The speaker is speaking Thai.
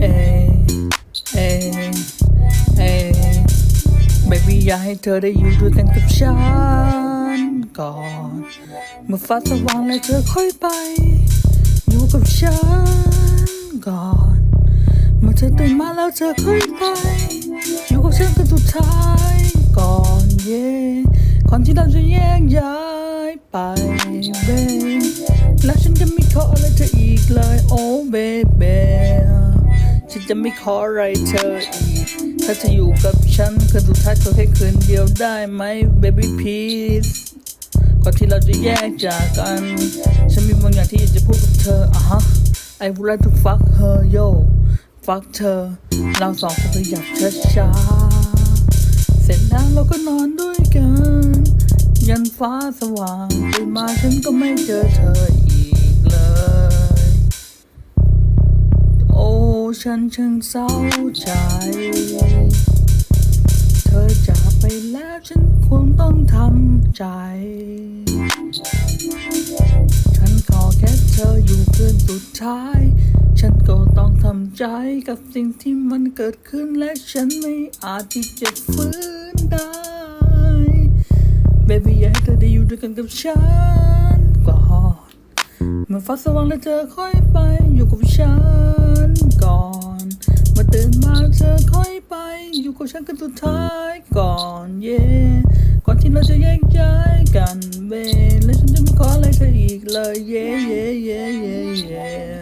เอ้เอ้เอ้บบี้อยากให้เธอได้อยู่ด้วยกันกับฉันก่อน เมื่อฟ้าสว่างแล้วเธอค่อยไป อยู่กับฉันก่อน เมื่อเธอตื่นมาแล้วเธอค่อยไป อยู่กับฉันกันสุดท้ายก่อนเย่ก่อนที่เราจะแยกย้ายไปเบ และฉันจะไม่ขออะไรเธออีกเลย โอ้เบเบฉันจะไม่ขออะไรเธออีก ถ้าเธออยู่กับฉันคืนสุดท้ายขอแค่คืนเดียวได้ไหม baby please ก่อนที่เราจะแยกจากกัน ฉันมีบางอย่างที่อยากจะพูดกับเธออะฮะ I would like to fuck her yo fuck เธอ เราสองคนขยับช้าๆเสร็จแล้วเราก็นอนด้วยกัน ยันฟ้าสว่างตื่นมาฉันก็ไม่เจอเธอ ฉันช่างเศร้าใจ เธอจากไปแล้วฉันคงต้องทำใจ ฉันขอแค่เธออยู่คืนสุดท้าย ฉันก็ต้องทำใจกับสิ่งที่มันเกิดขึ้นและฉันไม่อาจที่จะฟื้นได้ Baby อยากให้เธอได้อยู่ด้วยกันกับฉันก่อนเมื่อฟ้าสว่างแล้วเธอค่อยไปอยู่กับฉัน ก่อน เมื่อตื่นมาเธอค่อยไป อยู่กับฉันกันสุดท้ายก่อนเย่ก่อนที่เราจะแยกย้ายกันเบและฉันจะไม่ขออะไรเธออีกเลยเย่เย่เย่เย่เย่